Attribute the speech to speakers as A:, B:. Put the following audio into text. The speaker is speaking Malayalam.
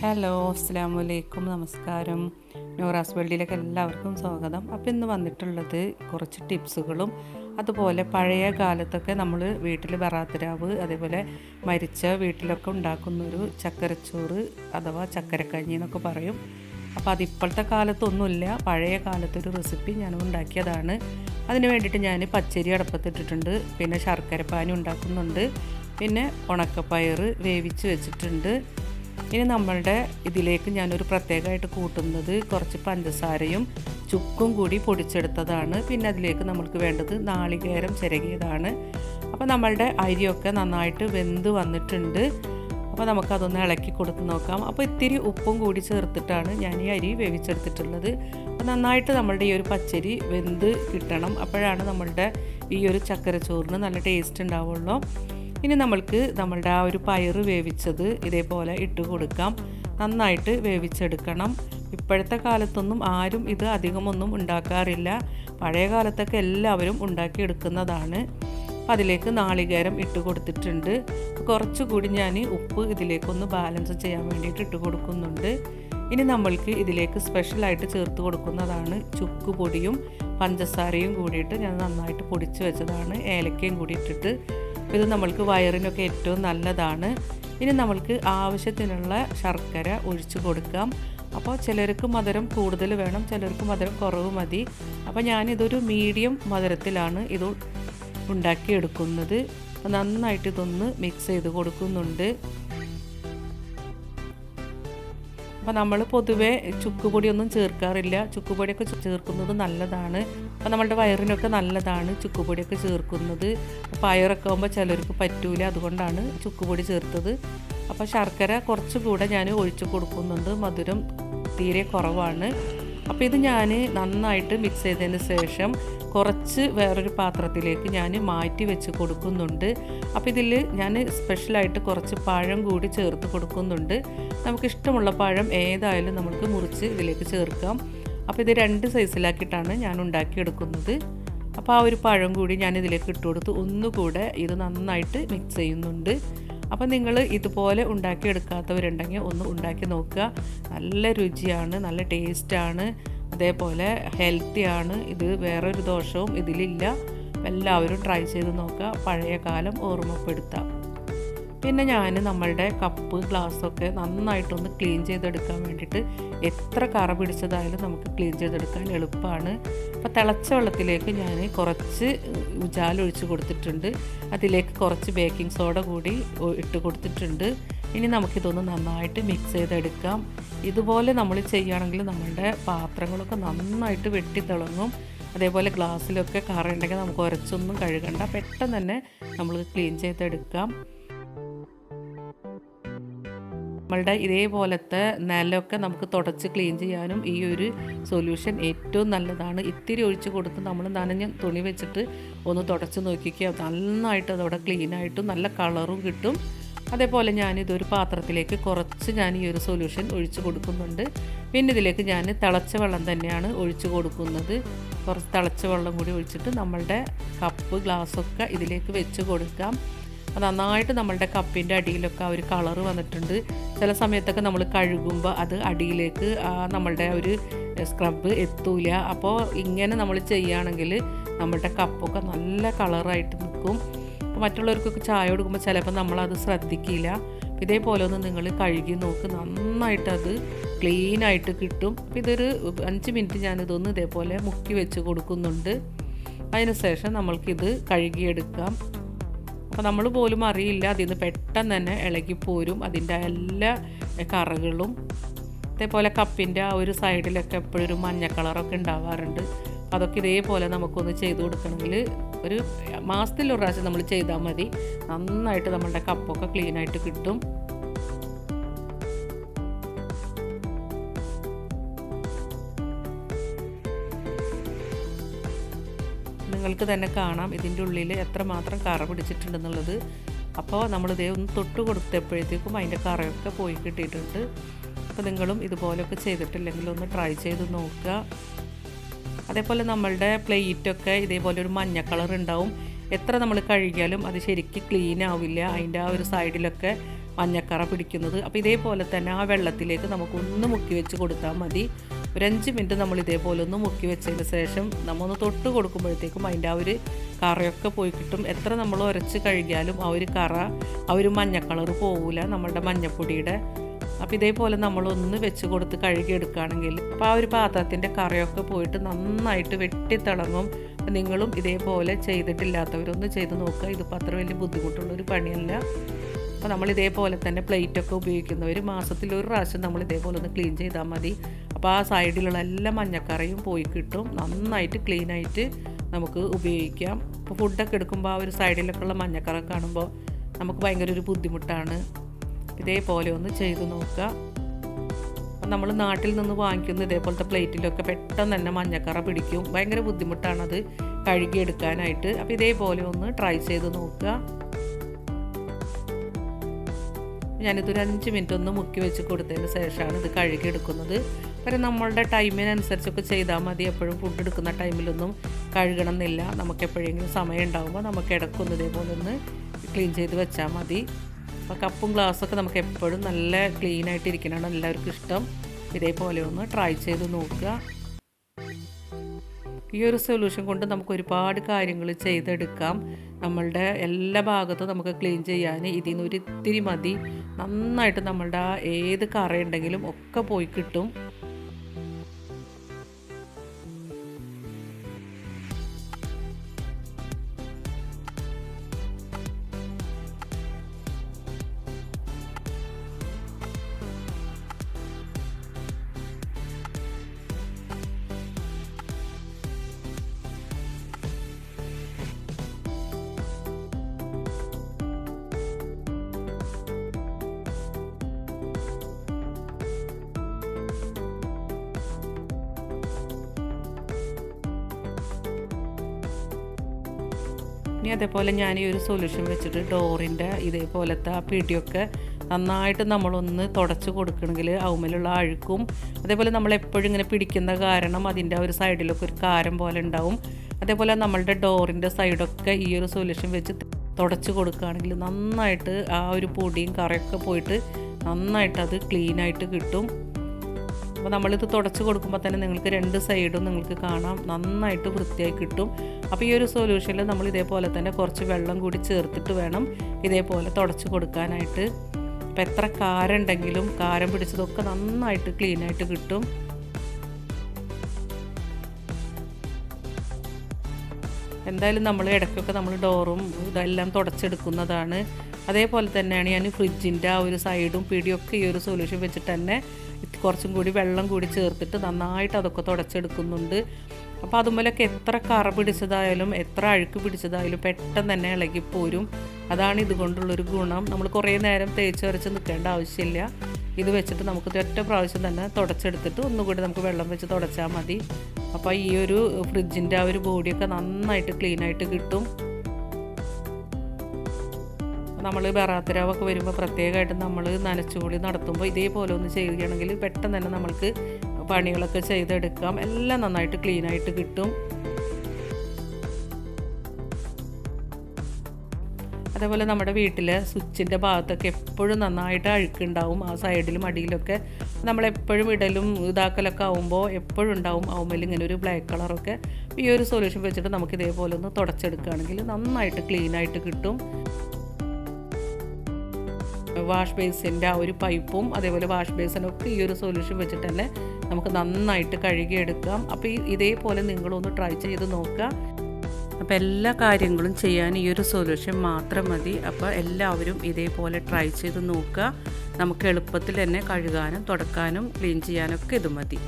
A: ഹലോ അസ്സാം വലൈക്കും നമസ്കാരം. നൂറാസ് വേൾഡിലേക്ക് എല്ലാവർക്കും സ്വാഗതം. അപ്പോൾ ഇന്ന് വന്നിട്ടുള്ളത് കുറച്ച് ടിപ്സുകളും അതുപോലെ പഴയ കാലത്തൊക്കെ നമ്മൾ വീട്ടിൽ ബറാത്തരാവ് അതേപോലെ മരിച്ച വീട്ടിലൊക്കെ ഉണ്ടാക്കുന്നൊരു ചക്കരച്ചോറ് അഥവാ ചക്കരക്കഞ്ഞി എന്നൊക്കെ പറയും. അപ്പോൾ അതിപ്പോഴത്തെ കാലത്തൊന്നുമില്ല പഴയ കാലത്തൊരു റെസിപ്പി ഞാൻ ഉണ്ടാക്കിയതാണ്. അതിന് വേണ്ടിയിട്ട് ഞാൻ പച്ചരി അടപ്പത്തിട്ടിട്ടുണ്ട് പിന്നെ ശർക്കരപ്പാനി ഉണ്ടാക്കുന്നുണ്ട് പിന്നെ ഉണക്കപ്പയർ വേവിച്ച് വെച്ചിട്ടുണ്ട്. ഇനി നമ്മളുടെ ഇതിലേക്ക് ഞാനൊരു പ്രത്യേകമായിട്ട് കൂട്ടുന്നത് കുറച്ച് പഞ്ചസാരയും ചുക്കും കൂടി പൊടിച്ചെടുത്തതാണ്. പിന്നെ അതിലേക്ക് നമ്മൾക്ക് വേണ്ടത് നാളികേരം ചിരകിയതാണ്. അപ്പോൾ നമ്മളുടെ അരിയൊക്കെ നന്നായിട്ട് വെന്ത് വന്നിട്ടുണ്ട്. അപ്പോൾ നമുക്കതൊന്ന് ഇളക്കി കൊടുത്ത് നോക്കാം. അപ്പോൾ ഇത്തിരി ഉപ്പും കൂടി ചേർത്തിട്ടാണ് ഞാൻ ഈ അരി വേവിച്ചെടുത്തിട്ടുള്ളത്. അപ്പോൾ നന്നായിട്ട് നമ്മളുടെ ഈ ഒരു പച്ചരി വെന്ത് കിട്ടണം. അപ്പോഴാണ് നമ്മളുടെ ഈ ഒരു ചക്കരച്ചോറിന് നല്ല ടേസ്റ്റ് ഉണ്ടാവുള്ളൂ. ഇനി നമ്മൾക്ക് നമ്മളുടെ ആ ഒരു പയർ വേവിച്ചത് ഇതേപോലെ ഇട്ട് കൊടുക്കാം. നന്നായിട്ട് വേവിച്ചെടുക്കണം. ഇപ്പോഴത്തെ കാലത്തൊന്നും ആരും ഇത് അധികമൊന്നും ഉണ്ടാക്കാറില്ല. പഴയ കാലത്തൊക്കെ എല്ലാവരും ഉണ്ടാക്കിയെടുക്കുന്നതാണ്. അപ്പം അതിലേക്ക് നാളികേരം ഇട്ട് കൊടുത്തിട്ടുണ്ട്. കുറച്ചുകൂടി ഞാൻ ഉപ്പ് ഇതിലേക്കൊന്ന് ബാലൻസ് ചെയ്യാൻ വേണ്ടിയിട്ട് ഇട്ട് കൊടുക്കുന്നുണ്ട്. ഇനി നമ്മൾക്ക് ഇതിലേക്ക് സ്പെഷ്യലായിട്ട് ചേർത്ത് കൊടുക്കുന്നതാണ് ചുക്ക് പൊടിയും പഞ്ചസാരയും കൂടിയിട്ട് ഞാൻ നന്നായിട്ട് പൊടിച്ച് വെച്ചതാണ്. ഏലക്കയും കൂടി ഇട്ടിട്ട് ഇത് നമ്മൾക്ക് വയറിനൊക്കെ ഏറ്റവും നല്ലതാണ്. ഇനി നമ്മൾക്ക് ആവശ്യത്തിനുള്ള ശർക്കര ഒഴിച്ചു കൊടുക്കാം. അപ്പോൾ ചിലർക്ക് മധുരം കൂടുതൽ വേണം ചിലർക്ക് മധുരം കുറവ് മതി. അപ്പോൾ ഞാനിതൊരു മീഡിയം മധുരത്തിലാണ് ഇത് ഉണ്ടാക്കിയെടുക്കുന്നത്. നന്നായിട്ട് ഇതൊന്ന് മിക്സ് ചെയ്ത് കൊടുക്കുന്നുണ്ട്. അപ്പോൾ നമ്മൾ പൊതുവേ ചുക്കുപൊടിയൊന്നും ചേർക്കാറില്ല. ചുക്കുപൊടിയൊക്കെ ചേർക്കുന്നത് നല്ലതാണ്. അപ്പോൾ നമ്മളുടെ വയറിനൊക്കെ നല്ലതാണ് ചുക്കുപൊടിയൊക്കെ ചേർക്കുന്നത്. പയറൊക്കെ ആകുമ്പോൾ ചിലർക്ക് പറ്റൂല അതുകൊണ്ടാണ് ചുക്കുപൊടി ചേർത്തത്. അപ്പോൾ ശർക്കര കുറച്ചുകൂടെ ഞാൻ ഒഴിച്ചു കൊടുക്കുന്നുണ്ട്. മധുരം തീരെ കുറവാണ്. അപ്പോൾ ഇത് ഞാൻ നന്നായിട്ട് മിക്സ് ചെയ്തതിന് ശേഷം കുറച്ച് വേറൊരു പാത്രത്തിലേക്ക് ഞാൻ മാറ്റി വെച്ച് കൊടുക്കുന്നുണ്ട്. അപ്പോൾ ഇതിൽ ഞാൻ സ്പെഷ്യലായിട്ട് കുറച്ച് പഴം കൂടി ചേർത്ത് കൊടുക്കുന്നുണ്ട്. നമുക്ക് ഇഷ്ടമുള്ള പഴം ഏതായാലും നമുക്ക് മുറിച്ച് ഇതിലേക്ക് ചേർക്കാം. അപ്പോൾ ഇത് രണ്ട് സൈസിലാക്കിയിട്ടാണ് ഞാൻ ഉണ്ടാക്കിയെടുക്കുന്നത്. അപ്പോൾ ആ ഒരു പഴം കൂടി ഞാൻ ഇതിലേക്ക് ഇട്ട് കൊടുത്ത് ഒന്നുകൂടെ ഇത് നന്നായിട്ട് മിക്സ് ചെയ്യുന്നുണ്ട്. അപ്പോൾ നിങ്ങൾ ഇതുപോലെ ഉണ്ടാക്കിയെടുക്കാത്തവരുണ്ടെങ്കിൽ ഒന്ന് ഉണ്ടാക്കി നോക്കുക. നല്ല രുചിയാണ് നല്ല ടേസ്റ്റാണ്. അതേപോലെ ഹെൽത്തിയാണ് ഇത് വേറൊരു ദോഷവും ഇതിലില്ല. എല്ലാവരും ട്രൈ ചെയ്ത് നോക്കുക. പഴയ കാലം ഓർമ്മപ്പെടുത്താം. പിന്നെ ഞാൻ നമ്മളുടെ കപ്പ് ഗ്ലാസ്സൊക്കെ നന്നായിട്ടൊന്ന് ക്ലീൻ ചെയ്തെടുക്കാൻ വേണ്ടിയിട്ട് എത്ര കറ പിടിച്ചതായാലും നമുക്ക് ക്ലീൻ ചെയ്തെടുക്കാൻ എളുപ്പമാണ്. അപ്പോൾ തിളച്ച വെള്ളത്തിലേക്ക് ഞാൻ കുറച്ച് ഉജാലൊഴിച്ച് കൊടുത്തിട്ടുണ്ട്. അതിലേക്ക് കുറച്ച് ബേക്കിംഗ് സോഡ കൂടി ഇട്ട് കൊടുത്തിട്ടുണ്ട്. ഇനി നമുക്കിതൊന്ന് നന്നായിട്ട് മിക്സ് ചെയ്തെടുക്കാം. ഇതുപോലെ നമ്മൾ ചെയ്യുകയാണെങ്കിൽ നമ്മളുടെ പാത്രങ്ങളൊക്കെ നന്നായിട്ട് വെട്ടി തിളങ്ങും. അതേപോലെ ഗ്ലാസ്സിലൊക്കെ കറ ഉണ്ടെങ്കിൽ നമുക്ക് ഉരച്ചൊന്നും കഴുകണ്ട. പെട്ടെന്ന് തന്നെ നമ്മൾ ക്ലീൻ ചെയ്തെടുക്കാം. നമ്മളുടെ ഇതേപോലത്തെ നിലമൊക്കെ നമുക്ക് തുടച്ച് ക്ലീൻ ചെയ്യാനും ഈ ഒരു സൊല്യൂഷൻ ഏറ്റവും നല്ലതാണ്. ഇത്തിരി ഒഴിച്ച് കൊടുത്ത് നമ്മൾ നനഞ്ഞ തുണി വെച്ചിട്ട് ഒന്ന് തുടച്ച് നോക്കിക്കുക നന്നായിട്ട് അതവിടെ ക്ലീനായിട്ടും നല്ല കളറും കിട്ടും. അതേപോലെ ഞാനിതൊരു പാത്രത്തിലേക്ക് കുറച്ച് ഞാൻ ഈ ഒരു സൊല്യൂഷൻ ഒഴിച്ച് കൊടുക്കുന്നുണ്ട്. പിന്നെ ഇതിലേക്ക് ഞാൻ തിളച്ച വെള്ളം തന്നെയാണ് ഒഴിച്ച് കൊടുക്കുന്നത്. കുറച്ച് തിളച്ച വെള്ളം കൂടി ഒഴിച്ചിട്ട് നമ്മളുടെ കപ്പ് ഗ്ലാസ്സൊക്കെ ഇതിലേക്ക് വെച്ച് കൊടുക്കാം. നന്നായിട്ട് നമ്മളുടെ കപ്പിന്റെ അടിയിലൊക്കെ ആ ഒരു കളർ വന്നിട്ടുണ്ട്. ചില സമയത്തൊക്കെ നമ്മൾ കഴുകുമ്പോൾ അത് അടിയിലേക്ക് നമ്മളുടെ ഒരു സ്ക്രബ് എത്തൂല. അപ്പോൾ ഇങ്ങനെ നമ്മൾ ചെയ്യുകയാണെങ്കിൽ നമ്മളുടെ കപ്പൊക്കെ നല്ല കളറായിട്ട് നിൽക്കും. അപ്പോൾ മറ്റുള്ളവർക്കൊക്കെ ചായ കൊടുക്കുമ്പോൾ ചിലപ്പോൾ നമ്മളത് ശ്രദ്ധിക്കില്ല. ഇതേപോലെ ഒന്ന് നിങ്ങൾ കഴുകി നോക്ക്. നന്നായിട്ട് അത് ക്ലീനായിട്ട് കിട്ടും. അപ്പോൾ ഇതൊരു അഞ്ച് മിനിറ്റ് ഞാനിതൊന്ന് ഇതേപോലെ മുക്കി വെച്ച് കൊടുക്കുന്നുണ്ട്. അതിനുശേഷം നമ്മൾക്കിത് കഴുകിയെടുക്കാം. അപ്പോൾ നമ്മൾ പോലും അറിയില്ല. അതിൽ നിന്ന് പെട്ടെന്ന് തന്നെ ഇളകിപ്പോരും അതിന്റെ എല്ലാ കറകളും അതേപോലെ കപ്പിന്റെ ആ ഒരു സൈഡിലൊക്കെ എപ്പോഴും ഒരു മഞ്ഞ കളറൊക്കെ ഉണ്ടാവാറുണ്ട്. അതൊക്കെ ഇതേപോലെ നമുക്കൊന്ന് ചെയ്ത് കൊടുക്കണമെങ്കിൽ ഒരു മാസത്തിൽ ഒരു പ്രാവശ്യം നമ്മൾ ചെയ്താൽ മതി. നന്നായിട്ട് നമ്മളുടെ കപ്പൊക്കെ ക്ലീനായിട്ട് കിട്ടും. നിങ്ങൾക്ക് തന്നെ കാണാം ഇതിന്റെ ഉള്ളിൽ എത്രമാത്രം കറ പിടിച്ചിട്ടുണ്ടെന്നുള്ളത്. അപ്പോൾ നമ്മളിതേ ഒന്ന് തൊട്ട് കൊടുത്തപ്പോഴത്തേക്കും അതിന്റെ കറയൊക്കെ പോയി കിട്ടിയിട്ടുണ്ട്. അപ്പോൾ നിങ്ങളും ഇതുപോലെയൊക്കെ ചെയ്തിട്ടില്ലെങ്കിൽ ഒന്ന് ട്രൈ ചെയ്ത് നോക്കുക. അതേപോലെ നമ്മളുടെ പ്ലേറ്റൊക്കെ ഇതേപോലെ ഒരു മഞ്ഞ കളർ ഉണ്ടാവും. എത്ര നമ്മൾ കഴുകിയാലും അത് ശരിക്കും ക്ലീൻ ആവില്ല. അതിന്റെ ആ ഒരു സൈഡിലൊക്കെ മഞ്ഞക്കറ പിടിക്കുന്നത്. അപ്പോൾ ഇതേപോലെ തന്നെ ആ വെള്ളത്തിലേക്ക് നമുക്കൊന്ന് മുക്കി വെച്ച് കൊടുത്താൽ മതി. ഒരു അഞ്ച് മിനിറ്റ് നമ്മൾ ഇതേപോലെ ഒന്ന് മുക്കി വെച്ചതിന് ശേഷം നമ്മൊന്ന് തൊട്ട് കൊടുക്കുമ്പോഴത്തേക്കും അതിന്റെ ആ ഒരു കറയൊക്കെ പോയി കിട്ടും. എത്ര നമ്മൾ ഉരച്ച് കഴുകിയാലും ആ ഒരു കറ ആ ഒരു മഞ്ഞ കളർ പോവില്ല നമ്മളുടെ മഞ്ഞപ്പൊടിയുടെ. അപ്പോൾ ഇതേപോലെ നമ്മളൊന്ന് വെച്ച് കൊടുത്ത് കഴുകിയെടുക്കുകയാണെങ്കിൽ അപ്പോൾ ആ ഒരു പാത്രത്തിന്റെ കറയൊക്കെ പോയിട്ട് നന്നായിട്ട് വെട്ടിത്തിളങ്ങും. നിങ്ങളും ഇതേപോലെ ചെയ്തിട്ടില്ലാത്തവരൊന്ന് ചെയ്ത് നോക്കുക. ഇതിപ്പോൾ അത്ര വലിയ ബുദ്ധിമുട്ടുള്ളൊരു പണിയല്ല. അപ്പോൾ നമ്മൾ ഇതേപോലെ തന്നെ പ്ലേറ്റൊക്കെ ഉപയോഗിക്കുന്നവർ മാസത്തിൽ ഒരു പ്രാവശ്യം നമ്മൾ ഇതേപോലെ ഒന്ന് ക്ലീൻ ചെയ്താൽ മതി. അപ്പോൾ ആ സൈഡിലുള്ള എല്ലാ മഞ്ഞക്കറയും പോയി കിട്ടും. നന്നായിട്ട് ക്ലീനായിട്ട് നമുക്ക് ഉപയോഗിക്കാം. ഇപ്പോൾ ഫുഡൊക്കെ എടുക്കുമ്പോൾ ആ ഒരു സൈഡിലൊക്കെ ഉള്ള മഞ്ഞക്കറ കാണുമ്പോൾ നമുക്ക് ഭയങ്കര ഒരു ബുദ്ധിമുട്ടാണ്. ഇതേപോലെ ഒന്ന് ചെയ്ത് നോക്കുക. നമ്മൾ നാട്ടിൽ നിന്ന് വാങ്ങിക്കുന്ന ഇതേപോലത്തെ പ്ലേറ്റിലൊക്കെ പെട്ടെന്ന് തന്നെ മഞ്ഞക്കറ പിടിക്കും. ഭയങ്കര ബുദ്ധിമുട്ടാണത് കഴുകിയെടുക്കാനായിട്ട്. അപ്പോൾ ഇതേപോലെ ഒന്ന് ട്രൈ ചെയ്ത് നോക്കുക. ഞാനിതൊരു അഞ്ച് മിനിറ്റ് ഒന്ന് മുക്കി വെച്ച് കൊടുത്തതിന് ശേഷമാണ് ഇത് കഴുകിയെടുക്കുന്നത്. കാരണം നമ്മളുടെ ടൈമിനനുസരിച്ചൊക്കെ ചെയ്താൽ മതി. എപ്പോഴും ഫുഡ് എടുക്കുന്ന ടൈമിലൊന്നും കഴുകണം എന്നില്ല നമുക്ക് എപ്പോഴെങ്കിലും സമയം ഉണ്ടാകുമ്പോൾ നമുക്ക് ഇടക്കൊന്ന് ഇതേപോലെ ഒന്ന് ക്ലീൻ ചെയ്ത് വെച്ചാൽ മതി. അപ്പോൾ കപ്പും ഗ്ലാസ്സൊക്കെ നമുക്ക് എപ്പോഴും നല്ല ക്ലീൻ ആയിട്ട് ഇരിക്കണതാണ് എല്ലാവർക്കും ഇഷ്ടം. ഇതേപോലെ ഒന്ന് ട്രൈ ചെയ്ത് നോക്കുക. ഈ ഒരു സൊല്യൂഷൻ കൊണ്ട് നമുക്ക് ഒരുപാട് കാര്യങ്ങൾ ചെയ്തെടുക്കാം. നമ്മളുടെ എല്ലാ ഭാഗത്തും നമുക്ക് ക്ലീൻ ചെയ്യാൻ ഇതിൽ നിന്ന് മതി. നന്നായിട്ട് നമ്മളുടെ ഏത് കറയുണ്ടെങ്കിലും ഒക്കെ പോയി കിട്ടും. ഇനി അതേപോലെ ഞാൻ ഈ ഒരു സൊല്യൂഷൻ വെച്ചിട്ട് ഡോറിന്റെ ഇതേപോലത്തെ ആ പിടിയൊക്കെ നന്നായിട്ട് നമ്മളൊന്ന് തുടച്ച് കൊടുക്കണമെങ്കിൽ അവമലുള്ള അഴുക്കും അതേപോലെ നമ്മൾ എപ്പോഴും ഇങ്ങനെ പിടിക്കുന്ന കാരണം അതിന്റെ ഒരു സൈഡിലൊക്കെ ഒരു കാരം പോലെ ഉണ്ടാവും. അതേപോലെ നമ്മളുടെ ഡോറിന്റെ സൈഡൊക്കെ ഈ ഒരു സൊല്യൂഷൻ വെച്ച് തുടച്ച് കൊടുക്കുകയാണെങ്കിൽ നന്നായിട്ട് ആ ഒരു പൊടിയും കറയൊക്കെ പോയിട്ട് നന്നായിട്ട് അത് ക്ലീനായിട്ട് കിട്ടും. അപ്പോൾ നമ്മളിത് തുടച്ച് കൊടുക്കുമ്പോൾ തന്നെ നിങ്ങൾക്ക് രണ്ട് സൈഡും നിങ്ങൾക്ക് കാണാം. നന്നായിട്ട് വൃത്തിയായി കിട്ടും. അപ്പോൾ ഈ ഒരു സൊല്യൂഷനിൽ നമ്മൾ ഇതേപോലെ തന്നെ കുറച്ച് വെള്ളം കൂടി ചേർത്തിട്ട് വേണം ഇതേപോലെ തുടച്ച് കൊടുക്കാനായിട്ട്. അപ്പോൾ എത്ര കാരുണ്ടെങ്കിലും കാരം പിടിച്ചതൊക്കെ നന്നായിട്ട് ക്ലീനായിട്ട് കിട്ടും. എന്തായാലും നമ്മൾ ഇടയ്ക്കൊക്കെ നമ്മൾ ഡോറും ഇതെല്ലാം തുടച്ചെടുക്കുന്നതാണ്. അതേപോലെ തന്നെയാണ് ഞാൻ ഫ്രിഡ്ജിന്റെ ആ ഒരു സൈഡും പിടിയൊക്കെ ഈ ഒരു സൊല്യൂഷൻ വെച്ചിട്ട് തന്നെ കുറച്ചും കൂടി വെള്ളം കൂടി ചേർത്തിട്ട് നന്നായിട്ട് അതൊക്കെ തുടച്ചെടുക്കുന്നുണ്ട്. അപ്പോൾ അതുമൂലമൊക്കെ എത്ര കറ പിടിച്ചതായാലും എത്ര അഴുക്ക് പിടിച്ചതായാലും പെട്ടെന്ന് തന്നെ ഇളകിപ്പോരും. അതാണ് ഇതുകൊണ്ടുള്ളൊരു ഗുണം. നമ്മൾ കുറേ നേരം തേച്ച് വരച്ച് നിൽക്കേണ്ട ആവശ്യമില്ല. ഇത് വെച്ചിട്ട് നമുക്ക് ഒറ്റ പ്രാവശ്യം തന്നെ തുടച്ചെടുത്തിട്ട് ഒന്നുകൂടി നമുക്ക് വെള്ളം വെച്ച് തുടച്ചാൽ മതി. അപ്പോൾ ഈ ഒരു ഫ്രിഡ്ജിന്റെ ആ ഒരു ബോഡിയൊക്കെ നന്നായിട്ട് ക്ലീനായിട്ട് കിട്ടും. നമ്മൾ ബറാത്തരാവൊക്കെ വരുമ്പോൾ പ്രത്യേകമായിട്ട് നമ്മൾ നനച്ചുകൂടി നടത്തുമ്പോൾ ഇതേപോലെ ഒന്ന് ചെയ്യുകയാണെങ്കിൽ പെട്ടെന്ന് തന്നെ നമ്മൾക്ക് പണികളൊക്കെ ചെയ്തെടുക്കാം. എല്ലാം നന്നായിട്ട് ക്ലീനായിട്ട് കിട്ടും. അതേപോലെ നമ്മുടെ വീട്ടിലെ സ്വിച്ചിന്റെ ഭാഗത്തൊക്കെ എപ്പോഴും നന്നായിട്ട് അഴുക്കുണ്ടാവും. ആ സൈഡിലും അടിയിലൊക്കെ നമ്മളെപ്പോഴും ഇടലും ഇതാക്കലൊക്കെ ആവുമ്പോൾ എപ്പോഴും ഉണ്ടാവും. ആവുമ്പോൾ ഇങ്ങനെ ഒരു ബ്ലാക്ക് കളറൊക്കെ ഈ ഒരു സൊല്യൂഷൻ വെച്ചിട്ട് നമുക്ക് ഇതേപോലെ ഒന്ന് തുടച്ചെടുക്കുകയാണെങ്കിൽ നന്നായിട്ട് ക്ലീനായിട്ട് കിട്ടും. വാഷ് ബേസിന്റെ ആ ഒരു പൈപ്പും അതേപോലെ വാഷ് ബേസിനൊക്കെ ഈ ഒരു സൊല്യൂഷൻ വെച്ചിട്ട് തന്നെ നമുക്ക് നന്നായിട്ട് കഴുകിയെടുക്കാം. അപ്പോൾ ഈ ഇതേപോലെ നിങ്ങളൊന്ന് ട്രൈ ചെയ്ത് നോക്കുക. അപ്പോൾ എല്ലാ കാര്യങ്ങളും ചെയ്യാൻ ഈ ഒരു സൊല്യൂഷൻ മാത്രം മതി. അപ്പോൾ എല്ലാവരും ഇതേപോലെ ട്രൈ ചെയ്ത് നോക്കുക. നമുക്ക് എളുപ്പത്തിൽ തന്നെ കഴുകാനും തുടക്കാനും ക്ലീൻ ചെയ്യാനൊക്കെ ഇത് മതി.